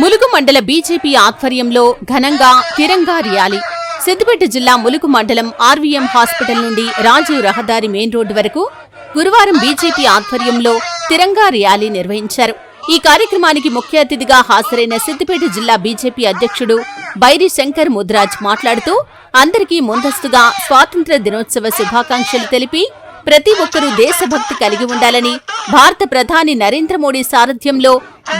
ములుగు మండల బీజేపీ ఆధ్వర్యంలో ఘనంగా తిరంగా ర్యాలీ. సిద్దిపేట జిల్లా ములుగు మండలం ఆర్వీఎం హాస్పిటల్ నుండి రాజీవ్ రహదారి మెయిన్ రోడ్డు వరకు గురువారం బీజేపీ ఆధ్వర్యంలో తిరంగా ర్యాలీ నిర్వహించారు. ఈ కార్యక్రమానికి ముఖ్య అతిథిగా హాజరైన సిద్దిపేట జిల్లా బీజేపీ అధ్యక్షుడు బైరి శంకర్ ముద్రాజ్ మాట్లాడుతూ అందరికీ ముందస్తుగా స్వాతంత్ర దినోత్సవ శుభాకాంక్షలు తెలిపి ప్రతి ఒక్కరూ దేశభక్తి కలిగి ఉండాలని భారత ప్రధాని నరేంద్ర మోడీ సారథ్యంలో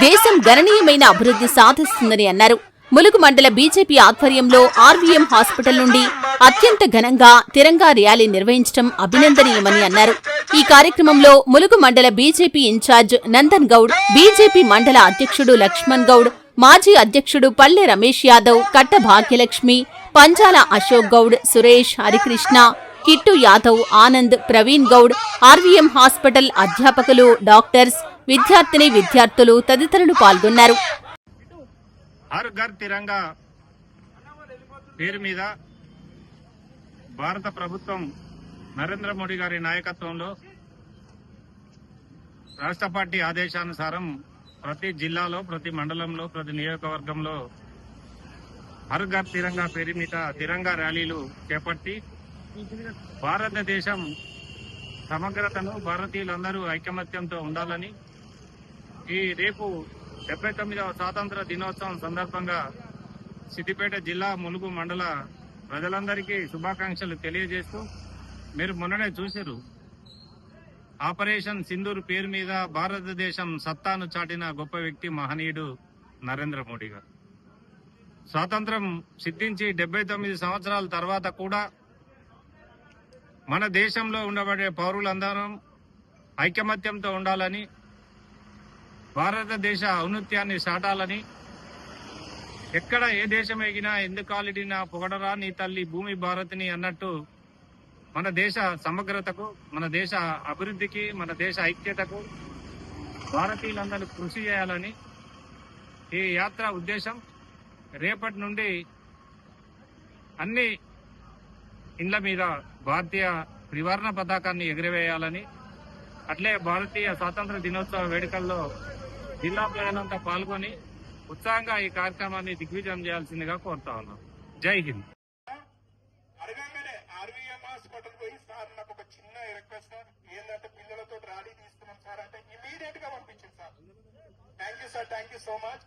దేశం గణనీయమైన అభివృద్ధి సాధిస్తుందని అన్నారు. ములుగు మండల బీజేపీ ఆధ్వర్యంలో ఆర్వీఎం హాస్పిటల్ నుండి అత్యంత ఘనంగా తిరంగా ర్యాలీ నిర్వహించడం అభినందనీయమని అన్నారు. ఈ కార్యక్రమంలో ములుగు మండల BJP in-charge Nandan Goud BJP మండల అధ్యక్షుడు లక్ష్మణ్ గౌడ్ మాజీ అధ్యక్షుడు పల్లె రమేష్ యాదవ్ కట్ట భాగ్యలక్ష్మి పంజాల అశోక్ గౌడ్ సురేష్ హరికృష్ణ కిట్టు యాదవ్ ఆనంద్ ప్రవీణ్ గౌడ్ ఆర్వీఎం హాస్పిటల్ అధ్యాపకులు డాక్టర్స్ విద్యార్థిని విద్యార్థులు తదితరులు పాల్గొన్నారు. హర్ ఘర్ తిరంగా పేరు మీద భారత ప్రభుత్వం నరేంద్ర మోడీ గారి నాయకత్వంలో రాష్ట్ర పార్టీ ఆదేశానుసారం ప్రతి జిల్లాలో ప్రతి మండలంలో ప్రతి నియోజకవర్గంలో హర్ ఘర్ తిరంగా పేరు మీద తిరంగా ర్యాలీలు చేపట్టి భారతదేశం సమగ్రతను భారతీయులందరూ ఐకమత్యంతో ఉండాలని ఈ రేపు డెబ్బై తొమ్మిదవ స్వాతంత్ర దినోత్సవం సందర్భంగా సిద్దిపేట జిల్లా ములుగు మండల ప్రజలందరికీ శుభాకాంక్షలు తెలియజేస్తూ మీరు మొన్ననే చూశారు ఆపరేషన్ సింధూర్ పేరు మీద భారతదేశం సత్తాను చాటిన గొప్ప వ్యక్తి మహనీయుడు నరేంద్ర మోడీ గారు. స్వాతంత్రం సిద్ధించి డెబ్బై తొమ్మిది సంవత్సరాల తర్వాత కూడా మన దేశంలో ఉండబడే పౌరులందరం ఐకమత్యంతో ఉండాలని భారతదేశ ఔన్నత్యాన్ని సాటాలని ఎక్కడ ఏ దేశం ఎగినా ఎందుకాలిడినా పొగడరా నీ తల్లి భూమి భారతిని అన్నట్టు మన దేశ సమగ్రతకు మన దేశ అభివృద్ధికి మన దేశ ఐక్యతకు భారతీయులందరూ కృషి చేయాలని ఈ యాత్ర ఉద్దేశం. రేపటి నుండి అన్ని ఇండ్ల మీద భారతీయ త్రివర్ణ పతాకాన్ని ఎగురవేయాలని అట్లే భారతీయ స్వాతంత్ర దినోత్సవ వేడుకల్లో జిల్లా ప్రజలంతా పాల్గొని ఉత్సాహంగా ఈ కార్యక్రమాన్ని దిగ్విజయం చేయాల్సిందిగా కోరుతా ఉన్నాం. జై హింద్. అడగంగానే ఆర్వీఎం హాస్పిటల్ పోయి సార్ నాకు ఒక చిన్న రిక్వెస్ట్. ఏంటంటే పిల్లలతో ర్యాలీ సార్ అంటే ఇమీడియట్గా పంపించింది sir. Thank you sir thank you so much.